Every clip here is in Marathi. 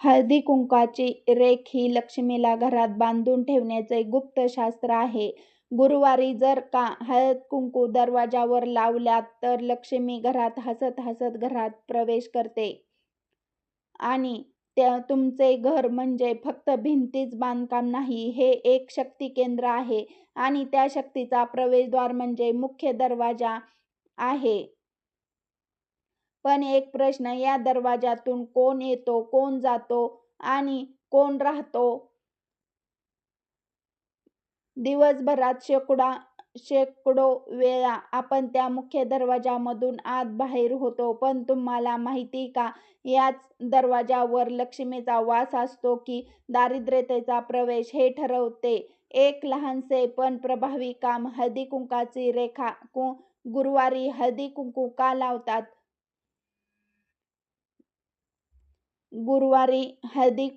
हळदी कुंकाची रेख ही लक्ष्मीला घरात बांधून ठेवण्याचे गुप्त शास्त्र आहे. गुरुवारी जर का हळद कुंकू दरवाजावर लावल्यात तर लक्ष्मी घरात हसत हसत घरात प्रवेश करते आणि त्या तुमचे घर म्हणजे फक्त भिंतीच बांधकाम नाही हे एक शक्ती केंद्र आहे आणि त्या शक्तीचा प्रवेशद्वार म्हणजे मुख्य दरवाजा आहे. पण एक प्रश्न या दरवाजातून कोण येतो कोण जातो आणि कोण राहतो? दिवसभरात शेकडा शेकडो वेळा आपण त्या मुख्य दरवाजामधून आत बाहेर होतो पण तुम्हाला माहिती का याच दरवाजावर लक्ष्मीचा वास असतो की दारिद्र्यतेचा प्रवेश हे ठरवते एक लहानसे पण प्रभावी काम हळदी कुंकाची रेखा गुरुवारी हळदी कुंकू का लावतात? गुरुवारी हळदी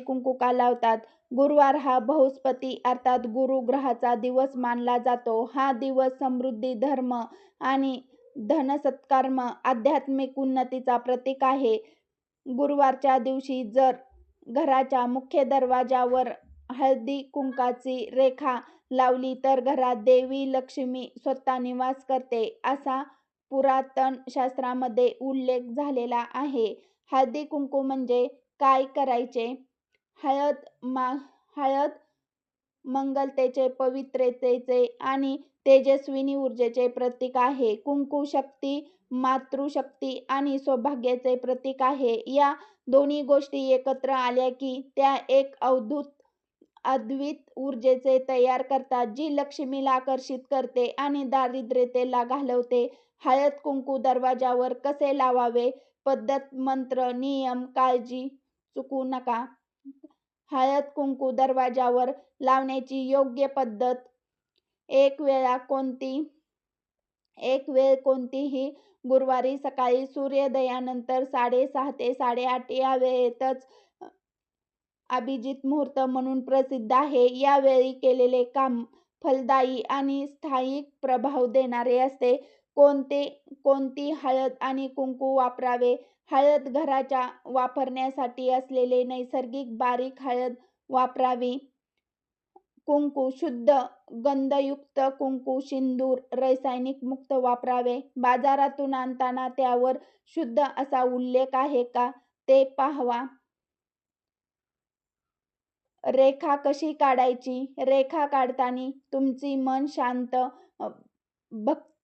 कुंकू का लावतात? गुरुवार हा बृहस्पती अर्थात गुरु ग्रहाचा दिवस मानला जातो. हा दिवस समृद्धी, धर्म आणि धनसत्कर्म आध्यात्मिक उन्नतीचा प्रतीक आहे. गुरुवारच्या दिवशी जर घराच्या मुख्य दरवाजावर हळदी कुंकाची रेखा लावली तर घरात देवी लक्ष्मी स्वतः निवास करते असा पुरातन शास्त्रामध्ये उल्लेख झालेला आहे. हळदी कुंकू म्हणजे काय करायचे? हळद मंगलतेचे, पवित्रतेचे आणि तेजस्विनी ऊर्जेचे प्रतीक आहे. कुंकू शक्ती, मातृशक्ती आणि सौभाग्याचे प्रतीक आहे. या दोन्ही गोष्टी एकत्र आल्या की त्या एक अवधुत अद्वित ऊर्जेचे तयार करतात जी लक्ष्मीला आकर्षित करते आणि दारिद्र्यतेला घालवते. हळद कुंकू दरवाजावर कसे लावावे? पद्धत, मंत्र, नियम, काळजी चुकू नका. हळद कुंकू दरवाजावर लावण्याची योग्य पद्धत एक वेळा एक वेळ कोणतीही गुरुवारी सकाळी सूर्योदयानंतर साडेसहा ते साडेआठ या वेळेतच अभिजित मुहूर्त म्हणून प्रसिद्ध आहे. यावेळी केलेले काम फलदायी आणि स्थायिक प्रभाव देणारे असते. कोणते कोणती हळद आणि कुंकू वापरावे? हळद घराच्या वापरण्यासाठी असलेले नैसर्गिक बारीक हळद वापरावी. कुंकू शुद्ध गंधयुक्त कुंकू सिंदूर रासायनिक मुक्त वापरावे. बाजारातून आणताना त्यावर शुद्ध असा उल्लेख आहे का ते पाहावा रेखा कशी काढायची? रेखा काढताना तुमची मन शांत,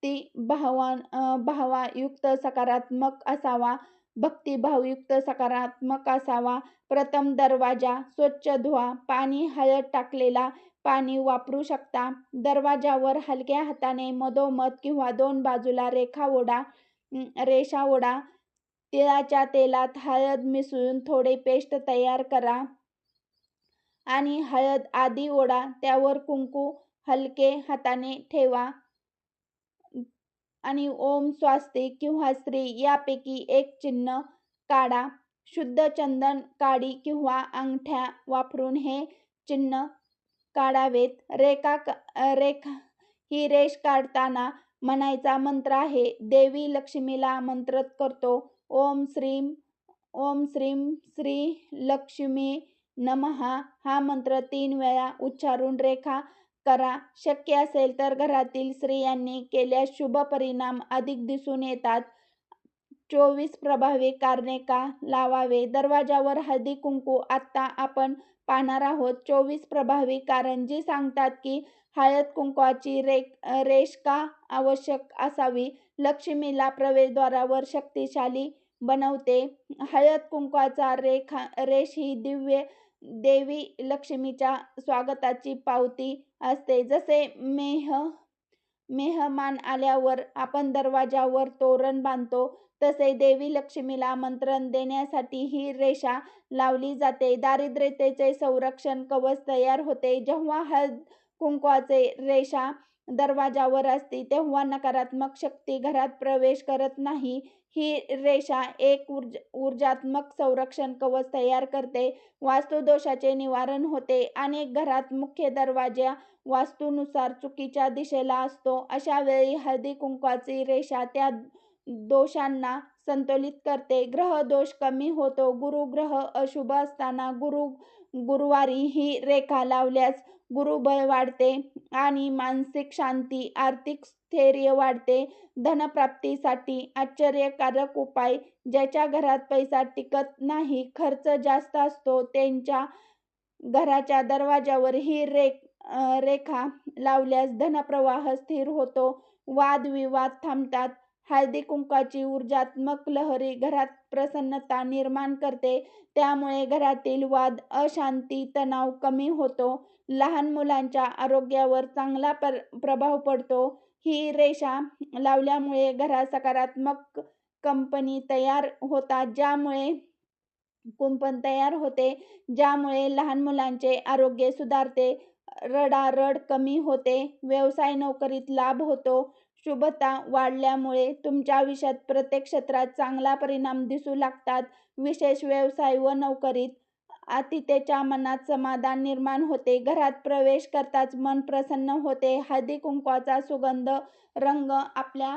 ती भाव भावायुक्त सकारात्मक असावा भक्तिभावयुक्त सकारात्मक असावा. प्रथम दरवाजा स्वच्छ धुवा. पाणी हळद टाकलेला पाणी वापरू शकता. दरवाजावर हलक्या हाताने मधोमध किंवा दोन बाजूला रेषा ओढा. तिळाच्या तेलात हळद मिसळून थोडे पेस्ट तयार करा आणि हळद आधी ओढा. त्यावर कुंकू हलके हाताने ठेवा आणि ओम, स्वास्तिक किंवा स्त्री यापैकी एक चिन्ह काढा. शुद्ध चंदन, काडी किंवा अंगठ्या वापरून हे चिन्ह काढावेत. रेखा रेखा ही रेष काढताना म्हणायचा मंत्र आहे. देवी लक्ष्मीला मंत्रत करतो. ओम श्रीम ओम श्रीम श्री लक्ष्मी नमः हा मंत्र तीन वेळा उच्चारून रेखा करा. शक्य असेल तर घरातील स्त्रियांनी केल्यास शुभ परिणाम अधिक दिसून येतात. चोवीस प्रभावी कारणे का लावावे? दरवाजावर हळदी कुंकू आत्ता आपण पाहणार आहोत चोवीस प्रभावी कारण जी सांगतात की हळद कुंकवाची रेष का आवश्यक असावी. लक्ष्मीला प्रवेशद्वारावर शक्तिशाली बनवते. हळद रेखा रेष ही दिव्य देवी लक्ष्मीच्या स्वागताची पावती असते. जसे मेह मेहमान आल्यावर आपण दरवाजावर तोरण बांधतो तसे देवी लक्ष्मीला आमंत्रण देण्यासाठी ही रेषा लावली जाते. दारिद्र्यतेचे संरक्षण कवच तयार होते. जेव्हा हळद कुंकवाचे रेषा दरवाजावर असते तेव्हा नकारात्मक शक्ती घरात प्रवेश करत नाही. ही रेषा एक ऊर्जात्मक संरक्षण कवच तयार करते. वास्तुदोषाचे निवारण होते. अनेक घरात मुख्य दरवाजा वास्तूनुसार चुकीच्या दिशेला असतो. अशा वेळी हळदी कुंकवाची रेषा त्या दोषांना संतुलित करते ग्रह दोष कमी होतो गुरु ग्रह अशुभ असताना गुरु गुरुवारी ही रेखा लावल्यास गुरुबळ वाढते आणि मानसिक शांती आर्थिक स्थैर्य वाढते. धनप्राप्तीसाठी आश्चर्यकारक उपाय ज्याच्या घरात पैसा टिकत नाही खर्च जास्त असतो त्यांच्या घराच्या दरवाजावर ही रेख रेखा लावल्यास धनप्रवाह स्थिर होतो. वादविवाद थांबतात. हळदी कुंकाची ऊर्जात्मक लहरी घरात प्रसन्नता निर्माण करते. त्यामुळे घरातील वाद अशांती तणाव कमी होतो. लहान मुलांच्या आरोग्यावर चांगला प्रभाव पडतो. ही रेषा लावल्यामुळे घरात सकारात्मक कंपनी तयार होतात ज्यामुळे कुंपण तयार होते ज्यामुळे लहान मुलांचे आरोग्य सुधारते रडारड कमी होते व्यवसाय नोकरीत लाभ होतो शुभता वाढल्यामुळे तुमच्या आयुष्यात प्रत्येक क्षेत्रात चांगला परिणाम दिसू लागतात. विशेष व्यवसाय व नोकरीत अतिथेच्या मनात समाधान निर्माण होते. घरात प्रवेश करताच मन प्रसन्न होते. हळदी कुंकवाचा सुगंध रंग आपल्या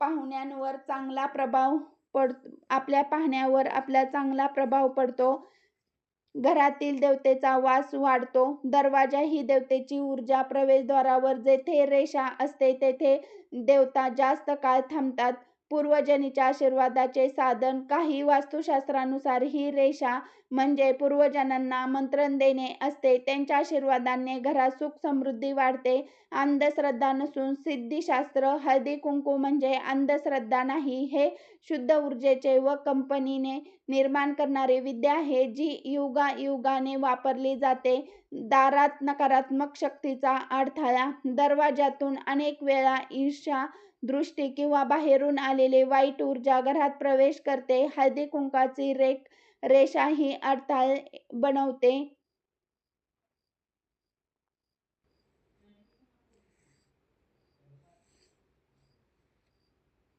पाहुण्यांवर चांगला प्रभाव पड आपल्या पाहण्यावर आपला चांगला प्रभाव पडतो. घरातील देवतेचा वास वाढतो. दरवाजा ही देवतेची ऊर्जा प्रवेशद्वारावर जेथे रेषा असते तेथे देवता जास्त काळ थांबतात. पूर्वजनीच्या आशीर्वादाचे साधन काही वास्तुशास्त्रानुसार ही रेषा म्हणजे पूर्वजांना आमंत्रण देणे असते. त्यांच्या आशीर्वादाने घरात सुख समृद्धी वाढते. अंधश्रद्धा नसून सिद्धीशास्त्र हळदी कुंकू म्हणजे अंधश्रद्धा नाही. हे शुद्ध ऊर्जेचे व कंपनीने निर्माण करणारी विद्या आहे जी युगायुगाने वापरली जाते. दारात नकारात्मक शक्तीचा अडथळा दरवाजातून अनेक वेळा ईर्षा दृष्टी किंवा बाहेरून आलेले वाईट ऊर्जा घरात प्रवेश करते. हळदी कुंकाची रेख रेषा ही अडथळे बनवते.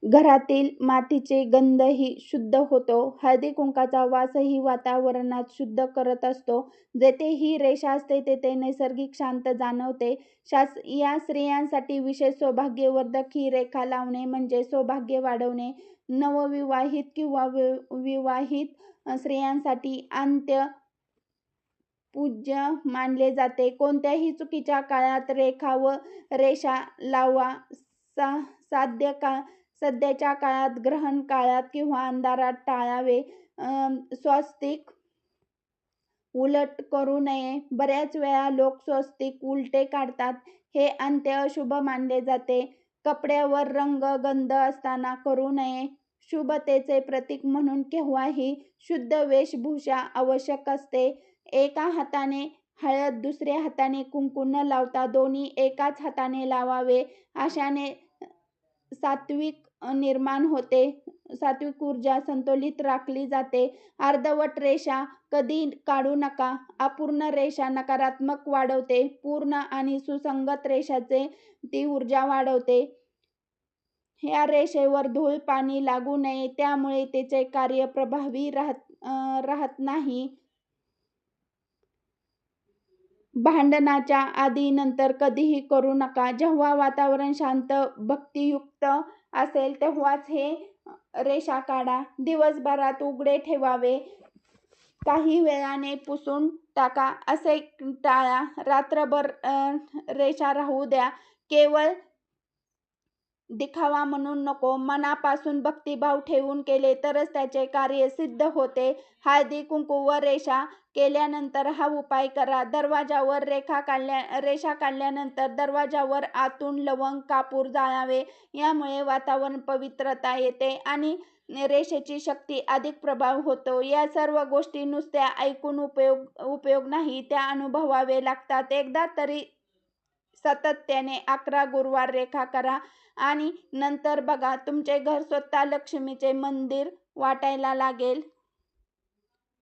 घरातील मातीचे गंधही शुद्ध होतो. हळदी कुंकाचा वासही वातावरणात शुद्ध करत असतो. जेथे ही रेषा असते तेथे नैसर्गिक शांत जाणवते. शास या स्त्रियांसाठी विशेष सौभाग्यवर्धक ही रेखा लावणे म्हणजे सौभाग्य वाढवणे. नवविवाहित किंवा विवाहित स्त्रियांसाठी अंत्य पूज्य मानले जाते. कोणत्याही चुकीच्या काळात रेखा व रेषा लावा सा साध्य का सध्याच्या काळात ग्रहण काळात किंवा अंधारात टाळावे. स्वस्तिक उलट करू नये. बऱ्याच वेळा लोक स्वस्तिक उलटे काढतात. हे अंत्य अशुभ मानले जाते. कपड्यावर रंग गंध असताना करू नये. शुभतेचे प्रतीक म्हणून केव्हाही शुद्ध वेशभूषा आवश्यक असते. एका हाताने हळद दुसऱ्या हाताने कुंकू न लावता दोन्ही एकाच हाताने लावावे. अशाने सात्विक निर्माण होते. सात्विक ऊर्जा संतुलित राखली जाते. अर्धवट रेषा कधी काढू नका. अपूर्ण रेषा नकारात्मक वाढवते. पूर्ण आणि सुसंगत रेषाचे ती ऊर्जा वाढवते. ह्या रेषेवर धूळ पाणी लागू नये. त्यामुळे त्याचे कार्य प्रभावी राहत राहत नाही. भांडणाच्या आधी नंतर कधीही करू नका. जेव्हा वातावरण शांत भक्तियुक्त असेल तेव्हाच हे रेषा काढा. दिवसभरात उघडे ठेवावे. काही वेळाने पुसून टाका. असे टाळा. रात्रभर रेषा राहू द्या. केवळ दिखावा म्हणून नको. मनापासून भक्तिभाव ठेवून केले तरच त्याचे कार्य सिद्ध होते. हळदी कुंकू व रेषा केल्यानंतर हा उपाय करा. दरवाजावर रेखा काढल्या रेषा काढल्यानंतर दरवाजावर आतून लवंग कापूर जाळावे. यामुळे वातावरण पवित्रता येते आणि रेषेची शक्ती अधिक प्रभाव होतो. या सर्व गोष्टी नुसत्या ऐकून उपयोग उपयोग नाही त्या अनुभवावे लागतात. एकदा तरी सातत्याने अकरा गुरुवार रेखा करा. आणि नंतर बघा तुमचे घर स्वतः लक्ष्मीचे मंदिर वाटायला लागेल.